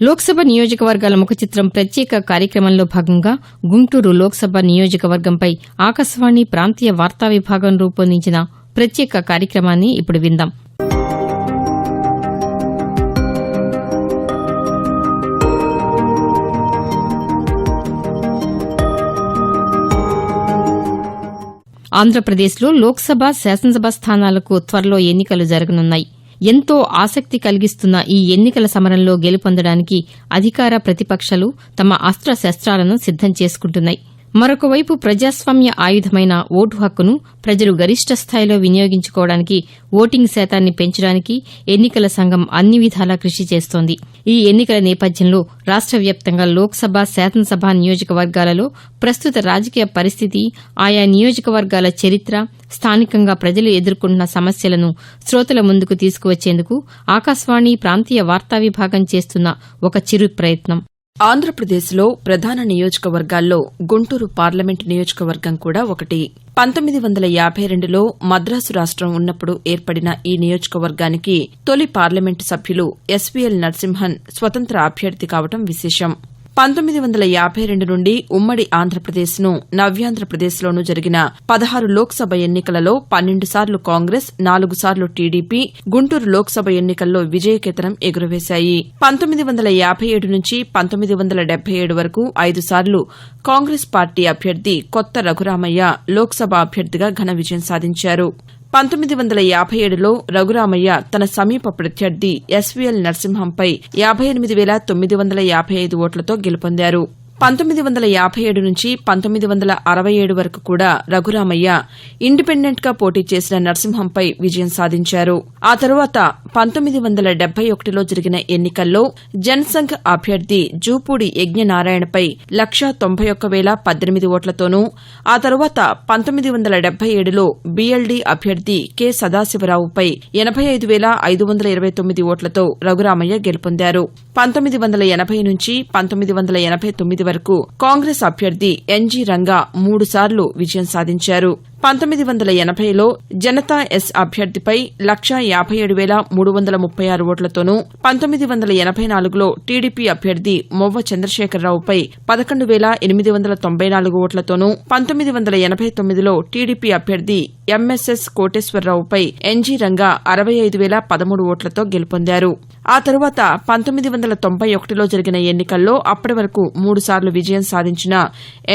లోక్సభ నియోజకవర్గాల ముఖ చిత్రం ప్రత్యేక కార్యక్రమంలో భాగంగా గుంటూరు లోక్సభ నియోజకవర్గంపై ఆకాశవాణి ప్రాంతీయ వార్తా విభాగం రూపొందించిన ప్రత్యేక కార్యక్రమాన్ని ఇప్పుడు విందాం. ఆంధ్రప్రదేశ్లో లోక్సభ శాసనసభ స్థానాలకు త్వరలో ఎన్నికలు జరగనున్నాయి. ఎంతో ఆసక్తి కలిగిస్తున్న ఈ ఎన్నికల సమరంలో గెలుపొందడానికి అధికార ప్రతిపక్షాలు తమ అస్త్రశస్త్రాలను సిద్దం చేసుకుంటున్నాయి. మరొకవైపు ప్రజాస్వామ్య ఆయుధమైన ఓటు హక్కును ప్రజలు గరిష్ట స్థాయిలో వినియోగించుకోవడానికి ఓటింగ్ శాతాన్ని పెంచడానికి ఎన్నికల సంఘం అన్ని విధాలా కృషి చేస్తోంది. ఈ ఎన్నికల నేపథ్యంలో రాష్ట వ్యాప్తంగా లోక్సభ శాసనసభ నియోజకవర్గాలలో ప్రస్తుత రాజకీయ పరిస్థితి ఆయా నియోజకవర్గాల చరిత్ర స్థానికంగా ప్రజలు ఎదుర్కొంటున్న సమస్యలను శ్రోతల ముందుకు తీసుకువచ్చేందుకు ఆకాశవాణి ప్రాంతీయ వార్తా విభాగం చేస్తున్న ఒక చిరు ప్రయత్నం. ఆంధ్రప్రదేశ్లో ప్రధాన నియోజకవర్గాల్లో గుంటూరు పార్లమెంటు నియోజకవర్గం కూడా ఒకటి. పంతొమ్మిది వందల యాభై రెండులో మద్రాసు రాష్టం ఉన్నప్పుడు ఏర్పడిన ఈ నియోజకవర్గానికి తొలి పార్లమెంటు సభ్యులు ఎస్వీఎల్ నరసింహన్ స్వతంత్ర అభ్యర్థి కావడం విశేషం. పంతొమ్మిది వందల యాభై రెండు నుండి ఉమ్మడి ఆంధ్రప్రదేశ్ను నవ్యాంధ్రప్రదేశ్లోనూ జరిగిన పదహారు లోక్సభ ఎన్నికలలో పన్నెండు సార్లు కాంగ్రెస్ నాలుగు సార్లు టీడీపీ గుంటూరు లోక్సభ ఎన్నికల్లో విజయకేతనం ఎగురవేశాయి. పంతొమ్మిది వందల యాభై ఏడు నుంచి పంతొమ్మిది వందల డెబ్బై ఏడు వరకు ఐదు సార్లు కాంగ్రెస్ పార్టీ అభ్యర్థి కొత్త రఘురామయ్య లోక్సభ అభ్యర్థిగా ఘన విజయం సాధించారు. పంతొమ్మిది వందల యాభై ఏడులో రఘురామయ్య తన సమీప ప్రత్యర్థి ఎస్వీఎల్ నరసింహంపై యాభై ఎనిమిది వేల తొమ్మిది వందల యాభై ఐదు ఓట్లతో గెలుపొందారు. పంతొమ్మిది వందల యాభై ఏడు నుంచి పంతొమ్మిది వందల అరవై ఏడు వరకు కూడా రఘురామయ్య ఇండిపెండెంట్గా పోటీ చేసిన నరసింహంపై విజయం సాధించారు. ఆ తరువాత పంతొమ్మిది వందల డెబ్బై ఒకటిలో జరిగిన ఎన్నికల్లో జనసంఘ్ అభ్యర్థి జూపూడి యజ్ఞనారాయణపై లక్షా తొంభై ఒక్క వేల పద్దెనిమిది ఓట్లతోనూ ఆ తరువాత పంతొమ్మిది వందల డెబ్బై ఏడులో బీఎల్డీ అభ్యర్థి కె సదాశివరావుపై ఎనభై ఐదు వేల ఐదు వందల ఇరవై తొమ్మిది ఓట్లతో రఘురామయ్య గెలుపొందారు. పంతొమ్మిది వందల ఎనభై నుంచి పంతొమ్మిది వందల ఎనభై తొమ్మిది వరకు కాంగ్రెస్ అభ్యర్థి ఎన్జీ రంగా మూడు సార్లు విజయం సాధించారు. పంతొమ్మిది వందల ఎనభైలో జనతా ఎస్ అభ్యర్థిపై లక్షా యాభై ఏడు వేల మూడు వందల ముప్పై ఆరు ఓట్లతోనూ పంతొమ్మిది వందల ఎనభై నాలుగులో టీడీపీ అభ్యర్థి మొవ్వ చంద్రశేఖరరావుపై పదకొండు వేల ఎనిమిది వందల తొంభై నాలుగు ఓట్లతోనూ పంతొమ్మిది వందల ఎనభై తొమ్మిదిలో టీడీపీ అభ్యర్థి ఎంఎస్ఎస్ కోటేశ్వరరావుపై ఎన్జీ రంగా అరవై ఐదు వేల పదమూడు ఓట్లతో గెలుపొందారు. ఆ తరువాత పంతొమ్మిది వందల తొంభై ఒకటిలో జరిగిన ఎన్నికల్లో అప్పటి వరకు మూడు సార్లు విజయం సాధించిన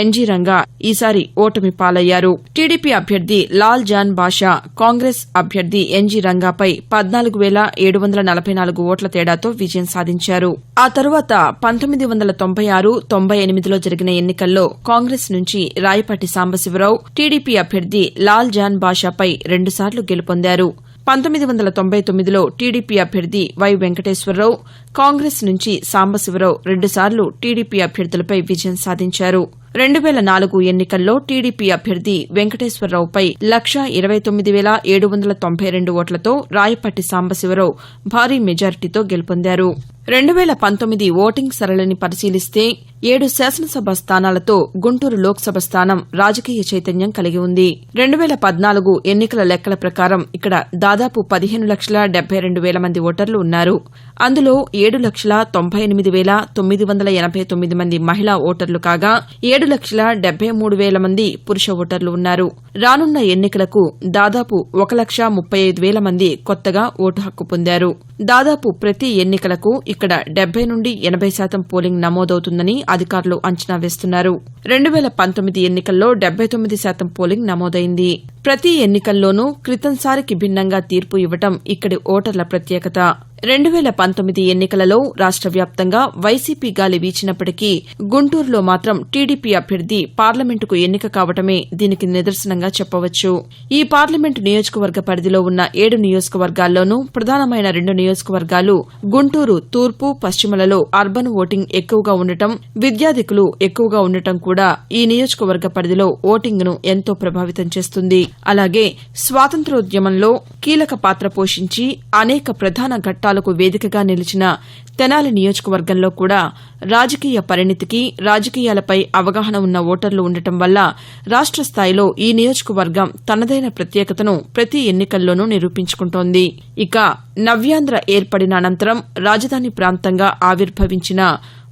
ఎన్జీ రంగా ఈసారి ఓటమి పాలయ్యారు. టీడీపీ అభ్యర్థి లాల్ జాన్ బాషా కాంగ్రెస్ అభ్యర్థి ఎన్జీ రంగాపై పద్నాలుగు వేల ఏడు వందల నలభై నాలుగు ఓట్ల తేడాతో విజయం సాధించారు. ఆ తరువాత పంతొమ్మిది వందల తొంభై ఆరు తొంభై ఎనిమిదిలో జరిగిన ఎన్నికల్లో కాంగ్రెస్ నుంచి రాయపాటి సాంబశివరావు టీడీపీ అభ్యర్థి లాల్ జాన్ బాషాపై రెండుసార్లు గెలుపొందారు. పంతొమ్మిది వందల తొంభై తొమ్మిదిలో టీడీపీ అభ్యర్థి వై వెంకటేశ్వరరావు కాంగ్రెస్ నుంచి సాంబశివరావు రెండుసార్లు టీడీపీ అభ్యర్థులపై విజయం సాధించారు. రెండు వేల నాలుగు ఎన్నికల్లో టీడీపీ అభ్యర్థి వెంకటేశ్వరరావుపై లక్షా ఇరవై తొమ్మిది వేల ఏడు వందల తొంభై రెండు ఓట్లతో రాయపట్టి సాంబశివరావు భారీ మెజారిటీతో గెలుపొందారు. రెండు వేల పంతొమ్మిది ఓటింగ్ సరళిని పరిశీలిస్తే ఏడు శాసనసభ స్థానాలతో గుంటూరు లోక్సభ స్థానం రాజకీయ చైతన్యం కలిగి ఉంది. రెండు వేల పద్నాలుగు ఎన్నికల లెక్కల ప్రకారం ఇక్కడ దాదాపు పదిహేను లక్షల డెబ్బై రెండు వేల మంది ఓటర్లు ఉన్నారు. అందులో ఏడు లక్షల తొంభై ఎనిమిది వేల తొమ్మిది వందల ఎనభై తొమ్మిది మంది మహిళా ఓటర్లు కాగా ఏడు లక్షల డెబ్బై మూడు వేల మంది పురుష ఓటర్లు ఉన్నారు. రానున్న ఎన్నికలకు దాదాపు ఒక లక్ష ముప్పై ఐదు వేల మంది కొత్తగా ఓటు హక్కు పొందారు. దాదాపు ప్రతి ఎన్నికలకు ఇక్కడ డెబ్బై నుండి ఎనబై శాతం పోలింగ్ నమోదవుతుందని అధికారులు అంచనా వేస్తున్నారు. రెండు వేల పంతొమ్మిది ఎన్నికల్లో డెబ్బై తొమ్మిది శాతం పోలింగ్ నమోదైంది. ప్రతి ఎన్నికల్లోనూ క్రితంసారికి భిన్నంగా తీర్పు ఇవ్వటం ఇక్కడి ఓటర్ల ప్రత్యేకత. రెండు వేల పంతొమ్మిది ఎన్నికలలో రాష్ట వ్యాప్తంగా వైసీపీ గాలి వీచినప్పటికీ గుంటూరులో మాత్రం టీడీపీ అభ్యర్థి పార్లమెంటుకు ఎన్నిక కావటమే దీనికి నిదర్శనంగా చెప్పవచ్చు. ఈ పార్లమెంటు నియోజకవర్గ పరిధిలో ఉన్న ఏడు నియోజకవర్గాల్లోనూ ప్రధానమైన రెండు నియోజకవర్గాలు గుంటూరు తూర్పు పశ్చిమలలో అర్బన్ ఓటింగ్ ఎక్కువగా ఉండటం విద్యాధికులు ఎక్కువగా ఉండటం కూడా ఈ నియోజకవర్గ పరిధిలో ఓటింగ్ను ఎంతో ప్రభావితం చేస్తుంది. అలాగే స్వాతంత్ర్యోద్యమంలో కీలక పాత్ర పోషించి అనేక ప్రధాన ఘట్టాలకు వేదికగా నిలిచిన తెనాలి నియోజకవర్గంలో కూడా రాజకీయ పరిణితికి రాజకీయాలపై అవగాహన ఉన్న ఓటర్లు ఉండటం వల్ల రాష్ట స్థాయిలో ఈ నియోజకవర్గం తనదైన ప్రత్యేకతను ప్రతి ఎన్నికల్లోనూ నిరూపించుకుంటోంది. ఇక నవ్యాంధ్ర ఏర్పడిన అనంతరం రాజధాని ప్రాంతంగా ఆవిర్భవించిన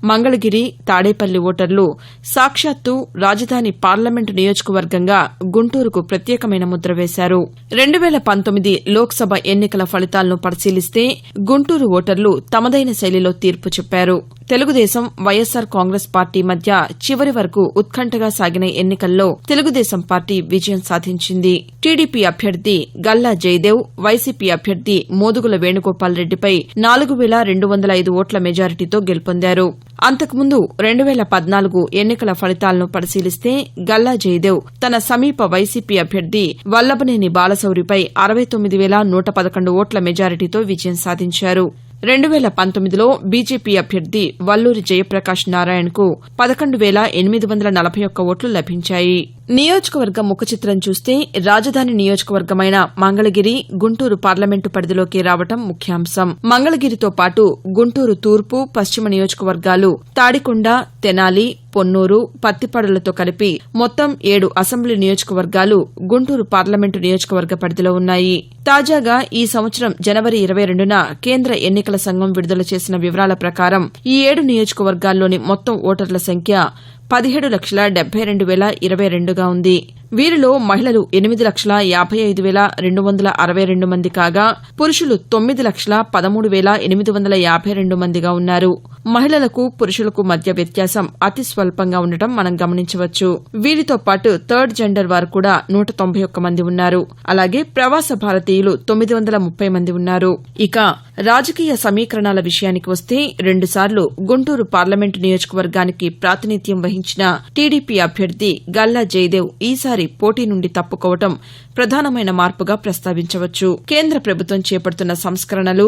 మంగళగిరి తాడేపల్లి ఓటర్లు సాక్షాత్తు రాజధాని పార్లమెంటు నియోజకవర్గంగా గుంటూరుకు ప్రత్యేకమైన ముద్ర వేశారు. రెండు వేల పంతొమ్మిది లోక్సభ ఎన్నికల ఫలితాలను పరిశీలిస్తే గుంటూరు ఓటర్లు తమదైన శైలిలో తీర్పు చెప్పారు. తెలుగుదేశం వైఎస్సార్ కాంగ్రెస్ పార్టీ మధ్య చివరి వరకు ఉత్కంఠగా సాగిన ఎన్నికల్లో తెలుగుదేశం పార్టీ విజయం సాధించింది. టీడీపీ అభ్యర్థి గల్లా జయదేవ్ వైసీపీ అభ్యర్థి మోదుగుల వేణుగోపాల్ రెడ్డిపై నాలుగు వేల రెండు వందల ఐదు ఓట్ల మెజారిటీతో గెలుపొందారు. అంతకుముందు రెండు వేల పద్నాలుగు ఎన్నికల ఫలితాలను పరిశీలిస్తే గల్లా జయదేవ్ తన సమీప వైసీపీ అభ్యర్థి వల్లభనేని బాలశౌరిపై అరవై తొమ్మిది వేల నూట పదకొండు ఓట్ల మెజారిటీతో విజయం సాధించారు. రెండు వేల పంతొమ్మిదిలో బీజేపీ అభ్యర్థి వల్లూరి జయప్రకాష్ నారాయణకు పదకొండు వేల ఎనిమిది వందల నలభై ఒక్క ఓట్లు లభించాయి. నియోజకవర్గ ముఖచిత్రం చూస్తే రాజధాని నియోజకవర్గమైన మంగళగిరి గుంటూరు పార్లమెంటు పరిధిలోకి రావటం ముఖ్యాంశం. మంగళగిరితో పాటు గుంటూరు తూర్పు పశ్చిమ నియోజకవర్గాలు తాడికొండ తెనాలి పొన్నూరు పత్తిపడులతో కలిపి మొత్తం ఏడు అసెంబ్లీ నియోజకవర్గాలు గుంటూరు పార్లమెంటు నియోజకవర్గ పరిధిలో ఉన్నాయి. తాజాగా ఈ సంవత్సరం జనవరి ఇరవై రెండున కేంద్ర ఎన్నికల సంఘం విడుదల చేసిన వివరాల ప్రకారం ఈ ఏడు నియోజకవర్గాల్లోని మొత్తం ఓటర్ల సంఖ్య పదిహేడు లక్షల డెబ్బై రెండు వేల ఇరవై రెండుగా ఉంది. వీరిలో మహిళలు ఎనిమిది లక్షల యాభై ఐదు వేల రెండు వందల అరవై రెండు మంది కాగా పురుషులు తొమ్మిది లక్షల పదమూడు వేల ఎనిమిది వందల యాభై రెండు మందిగా ఉన్నారు. మహిళలకు పురుషులకు మధ్య వ్యత్యాసం అతి స్వల్పంగా ఉండటం మనం గమనించవచ్చు. వీరితో పాటు థర్డ్ జెండర్ వారు కూడా నూట తొంభై ఒక్క మంది ఉన్నారు. అలాగే ప్రవాస భారతీయులు తొమ్మిది వందల ముప్పై మంది ఉన్నారు. ఇక రాజకీయ సమీకరణాల విషయానికి వస్తే రెండుసార్లు గుంటూరు పార్లమెంటు నియోజకవర్గానికి ప్రాతినిధ్యం వహించిన టీడీపీ అభ్యర్థి గల్లా జయదేవ్ ఈసారి పోటీ నుండి తప్పుకోవటం ప్రధానమైన మార్పుగా ప్రస్తావించవచ్చు. కేంద్ర ప్రభుత్వం చేపడుతున్న సంస్కరణలు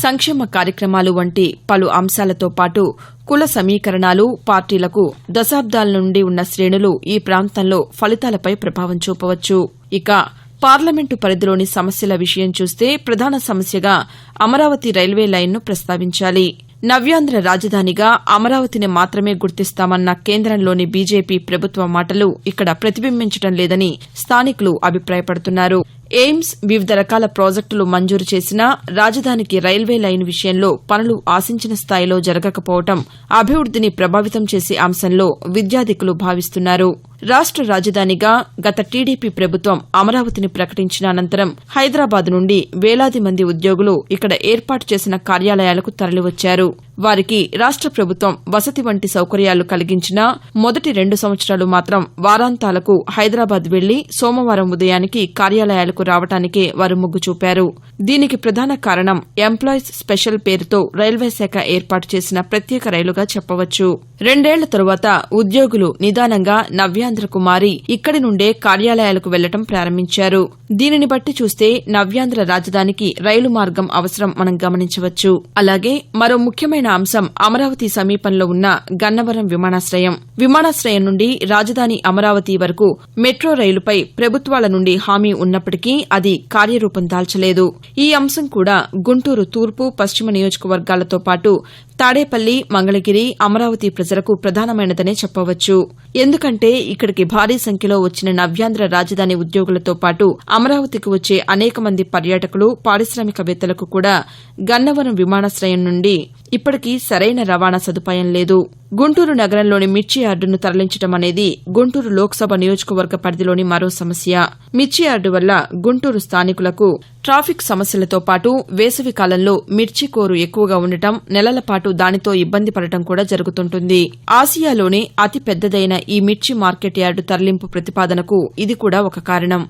సంక్షేమ కార్యక్రమాలు వంటి పలు అంశాలతో పాటు కుల సమీకరణాలు పార్టీలకు దశాబ్దాల నుండి ఉన్న శ్రేణులు ఈ ప్రాంతంలో ఫలితాలపై ప్రభావం చూపవచ్చు. ఇక పార్లమెంటు పరిధిలోని సమస్యల విషయం చూస్తే ప్రధాన సమస్యగా అమరావతి రైల్వే లైన్ను ప్రస్తావించాలి. నవ్యాంధ్ర రాజధానిగా అమరావతిని మాత్రమే గుర్తిస్తామన్న కేంద్రంలోని బీజేపీ ప్రభుత్వ మాటలు ఇక్కడ ప్రతిబింబించడం లేదని స్థానికులు అభిప్రాయపడుతున్నారు. ఎయిమ్స్ వివిధ రకాల ప్రాజెక్టులు మంజూరు చేసినా రాజధానికి రైల్వే లైన్ విషయంలో పనులు ఆశించిన స్థాయిలో జరగకపోవటం అభివృద్దిని ప్రభావితం చేసే అంశంలో విద్యాధికులు భావిస్తున్నారు. రాష్ట రాజధానిగా గత టీడీపీ ప్రభుత్వం అమరావతిని ప్రకటించిన అనంతరం హైదరాబాద్ నుండి వేలాది మంది ఉద్యోగులు ఇక్కడ ఏర్పాటు చేసిన కార్యాలయాలకు తరలివచ్చారు. వారికి రాష్ట ప్రభుత్వం వసతి వంటి సౌకర్యాలు కలిగించినా మొదటి రెండు సంవత్సరాలు మాత్రం వారాంతాలకు హైదరాబాద్ వెళ్ళి సోమవారం ఉదయానికి కార్యాలయాలకు రావటానికే వారు మొగ్గు చూపారు. దీనికి ప్రధాన కారణం ఎంప్లాయీస్ స్పెషల్ పేరుతో రైల్వే శాఖ ఏర్పాటు చేసిన ప్రత్యేక రైలుగా చెప్పవచ్చు. రెండేళ్ళ తరువాత ఉద్యోగులు నిదానంగా నవ్య కుమారి ఇక్కడి నుండే కార్యాలయాలకు వెళ్ళటం ప్రారంభించారు. దీనిని బట్టి చూస్తే నవ్యాంధ్ర రాజధానికి రైలు మార్గం అవసరం మనం గమనించవచ్చు. అలాగే మరో ముఖ్యమైన అంశం అమరావతి సమీపంలో ఉన్న గన్నవరం విమానాశ్రయం. విమానాశ్రయం నుండి రాజధాని అమరావతి వరకు మెట్రో రైలుపై ప్రభుత్వాల నుండి హామీ ఉన్నప్పటికీ అది కార్యరూపం దాల్చలేదు. ఈ అంశం కూడా గుంటూరు తూర్పు పశ్చిమ నియోజకవర్గాలతో పాటు తాడేపల్లి మంగళగిరి అమరావతి ప్రజలకు ప్రధానమైనదనే చెప్పవచ్చు. ఎందుకంటే ఇక్కడికి భారీ సంఖ్యలో వచ్చిన నవ్యాంధ్ర రాజధాని ఉద్యోగులతో పాటు అమరావతికి వచ్చే అనేక మంది పర్యాటకులు పారిశ్రామికవేత్తలకు కూడా గన్నవరం విమానాశ్రయం నుండి ఇప్పటికీ సరైన రవాణా సదుపాయం లేదు. గుంటూరు నగరంలోని మిర్చి యార్డును తరలించడం అనేది గుంటూరు లోక్సభ నియోజకవర్గ పరిధిలోని మరో సమస్య. మిర్చి యార్డు వల్ల గుంటూరు స్థానికులకు ట్రాఫిక్ సమస్యలతో పాటు వేసవి కాలంలో మిర్చి కోరు ఎక్కువగా ఉండటం నెలల పాటు దానితో ఇబ్బంది పడటం కూడా జరుగుతుంటుంది. ఆసియాలోనే అతి పెద్దదైన ఈ మిర్చి మార్కెట్ యార్డు తరలింపు ప్రతిపాదనకు ఇది కూడా ఒక కారణం.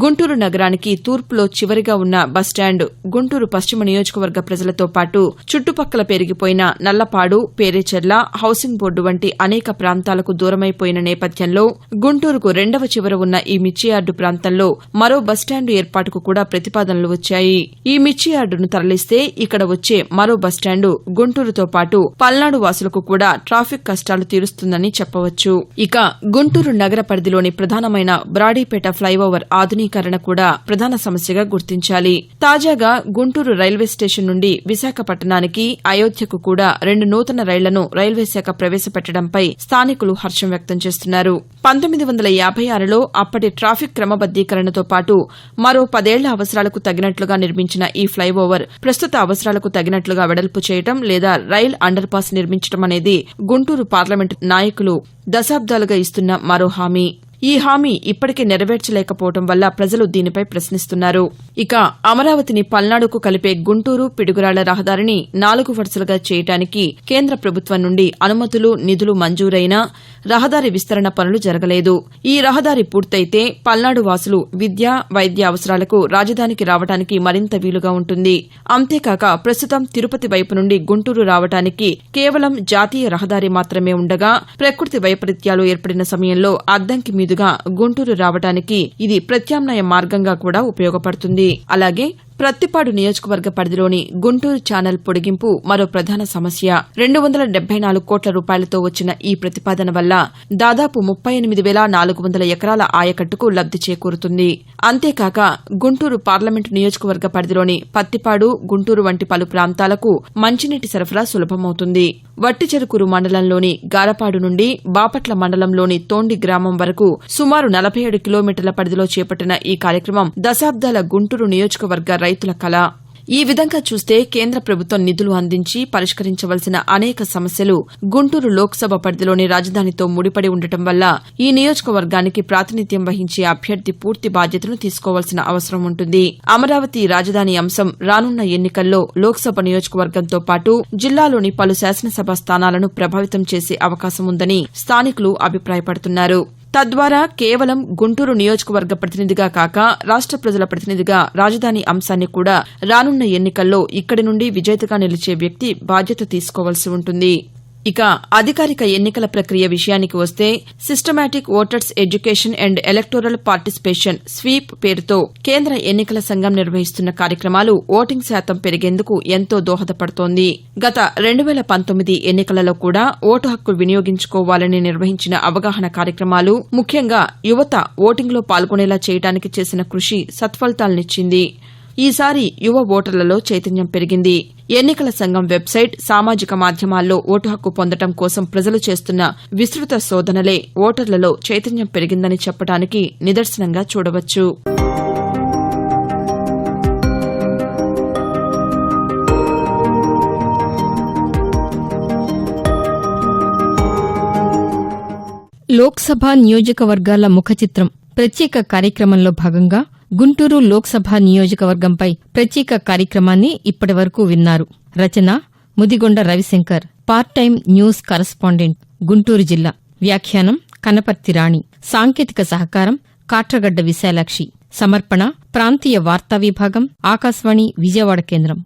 గుంటూరు నగరానికి తూర్పులో చివరిగా ఉన్న బస్టాండ్ గుంటూరు పశ్చిమ నియోజకవర్గ ప్రజలతో పాటు చుట్టుపక్కల పెరిగిపోయిన నల్లపాడు పేరేచెర్ల హౌసింగ్ బోర్డు వంటి అనేక ప్రాంతాలకు దూరమైపోయిన నేపథ్యంలో గుంటూరుకు రెండవ చివర ఉన్న ఈ మిర్చియార్డు ప్రాంతంలో మరో బస్టాండు ఏర్పాటుకు కూడా ప్రతిపాదనలు వచ్చాయి. ఈ మిర్చియార్డును తరలిస్తే ఇక్కడ వచ్చే మరో బస్టాండు గుంటూరుతో పాటు పల్నాడు వాసులకు కూడా ట్రాఫిక్ కష్టాలు తీరుస్తుందని చెప్పవచ్చు. ఇక గుంటూరు నగర పరిధిలోని ప్రధానమైన బ్రాడీపేట ఫ్లైఓవర్ ఆధునిక ఆధునీకరణ కూడా ప్రధాన సమస్యగా గుర్తించాలి. తాజాగా గుంటూరు రైల్వే స్టేషన్ నుండి విశాఖపట్నానికి అయోధ్యకు కూడా రెండు నూతన రైళ్ళను రైల్వే శాఖ ప్రవేశపెట్టడంపై స్థానికులు హర్షం వ్యక్తం చేస్తున్నారు. పంతొమ్మిది వందల యాభై ఆరులో అప్పటి ట్రాఫిక్ క్రమబద్దీకరణతో పాటు మరో పదేళ్ళ అవసరాలకు తగినట్లుగా నిర్మించిన ఈ ఫ్లైఓవర్ ప్రస్తుత అవసరాలకు తగినట్లుగా వెడల్పు చేయటం లేదా రైల్ అండర్ పాస్ నిర్మించడం అనేది గుంటూరు పార్లమెంటు నాయకులు దశాబ్దాలుగా ఇస్తున్న మరో హామీ. ఈ హామీ ఇప్పటికీ నెరవేర్చలేకపోవడం వల్ల ప్రజలు దీనిపై ప్రశ్నిస్తున్నారు. ఇక అమరావతిని పల్నాడుకు కలిపే గుంటూరు పిడుగురాళ్ళ రహదారిని నాలుగు వరుసలుగా చేయడానికి కేంద్ర ప్రభుత్వం నుండి అనుమతులు నిధులు మంజూరైనా రహదారి విస్తరణ పనులు జరగలేదు. ఈ రహదారి పూర్తయితే పల్నాడు వాసులు విద్య వైద్య అవసరాలకు రాజధానికి రావడానికి మరింత వీలుగా ఉంటుంది. అంతేకాక ప్రస్తుతం తిరుపతి వైపు నుండి గుంటూరు రావడానికి కేవలం జాతీయ రహదారి మాత్రమే ఉండగా ప్రకృతి వైపరీత్యాలు ఏర్పడిన సమయంలో అద్దంకి మీద మీదుగా గుంటూరు రావడానికి ఇది ప్రత్యామ్నాయ మార్గంగా కూడా ఉపయోగపడుతుంది. అలాగే ప్రత్తిపాడు నియోజకవర్గ పరిధిలోని గుంటూరు ఛానల్ పొడిగింపు మరో ప్రధాన సమస్య. రెండు వందల డెబ్బై నాలుగు కోట్ల రూపాయలతో వచ్చిన ఈ ప్రతిపాదన వల్ల దాదాపు ముప్పై ఎనిమిది వేల నాలుగు వందల ఎకరాల ఆయకట్టుకు లబ్ది చేకూరుతుంది. అంతేకాక గుంటూరు పార్లమెంటు నియోజకవర్గ పరిధిలోని పత్తిపాడు గుంటూరు వంటి పలు ప్రాంతాలకు మంచినీటి సరఫరా సులభమవుతుంది. వట్టిచెరుకూరు మండలంలోని గారపాడు నుండి బాపట్ల మండలంలోని తోండి గ్రామం వరకు సుమారు నలభై ఏడు కిలోమీటర్ల పరిధిలో చేపట్టిన ఈ కార్యక్రమం దశాబ్దాల గుంటూరు నియోజకవర్గ రైతుల కళ ఈ విధంగా చూస్తే కేంద్ర ప్రభుత్వం నిధులు అందించి పరిష్కరించవలసిన అనేక సమస్యలు గుంటూరు లోక్సభ పరిధిలోని రాజధానితో ముడిపడి ఉండటం వల్ల ఈ నియోజకవర్గానికి ప్రాతినిధ్యం వహించే అభ్యర్థి పూర్తి బాధ్యతను తీసుకోవాల్సిన అవసరం ఉంటుంది. అమరావతి రాజధాని అంశం రానున్న ఎన్నికల్లో లోక్సభ నియోజకవర్గంతో పాటు జిల్లాలోని పలు శాసనసభ స్థానాలను ప్రభావితం చేసే అవకాశం ఉందని స్థానికులు అభిప్రాయపడుతున్నారు. తద్వారా కేవలం గుంటూరు నియోజకవర్గ ప్రతినిధిగా కాక రాష్ట ప్రజల ప్రతినిధిగా రాజధాని అంశాన్ని కూడా రానున్న ఎన్నికల్లో ఇక్కడి నుండి విజేతగా నిలిచే వ్యక్తి బాధ్యత తీసుకోవాల్సి ఉంటుంది. ఇక అధికారిక ఎన్నికల ప్రక్రియ విషయానికి వస్తే systematic voters education and electoral participation SVEEP పేరుతో కేంద్ర ఎన్నికల సంఘం నిర్వహిస్తున్న కార్యక్రమాలు ఓటింగ్ శాతం పెరిగేందుకు ఎంతో దోహదపడుతోంది. గత రెండు వేల పంతొమ్మిది ఎన్నికలలో కూడా ఓటు హక్కు వినియోగించుకోవాలని నిర్వహించిన అవగాహన కార్యక్రమాలు ముఖ్యంగా యువత ఓటింగ్లో పాల్గొనేలా చేయడానికి చేసిన కృషి సత్ఫలితాలనిచ్చింది. ఈసారి యువ ఓటర్లలో చైతన్యం పెరిగింది. ఎన్నికల సంఘం వెబ్సైట్ సామాజిక మాధ్యమాల్లో ఓటు హక్కు పొందడం కోసం ప్రజలు చేస్తున్న విస్తృత శోధనలే ఓటర్లలో చైతన్యం పెరిగిందని చెప్పడానికి నిదర్శనంగా చూడవచ్చు. లోక్సభ నియోజకవర్గాల ముఖచిత్రం ప్రత్యేక కార్యక్రమంలో భాగంగా గుంటూరు లోక్సభ నియోజకవర్గంపై ప్రత్యేక కార్యక్రమాన్ని ఇప్పటివరకు విన్నారు. రచన Mudigonda Ravishankar. Part time news correspondent Guntur జిల్లా. వ్యాఖ్యానం కనపర్తి రాణి. సాంకేతిక సహకారం కాట్రగడ్డ విశాలాక్షి. సమర్పణ ప్రాంతీయ వార్తా విభాగం ఆకాశవాణి విజయవాడ కేంద్రం.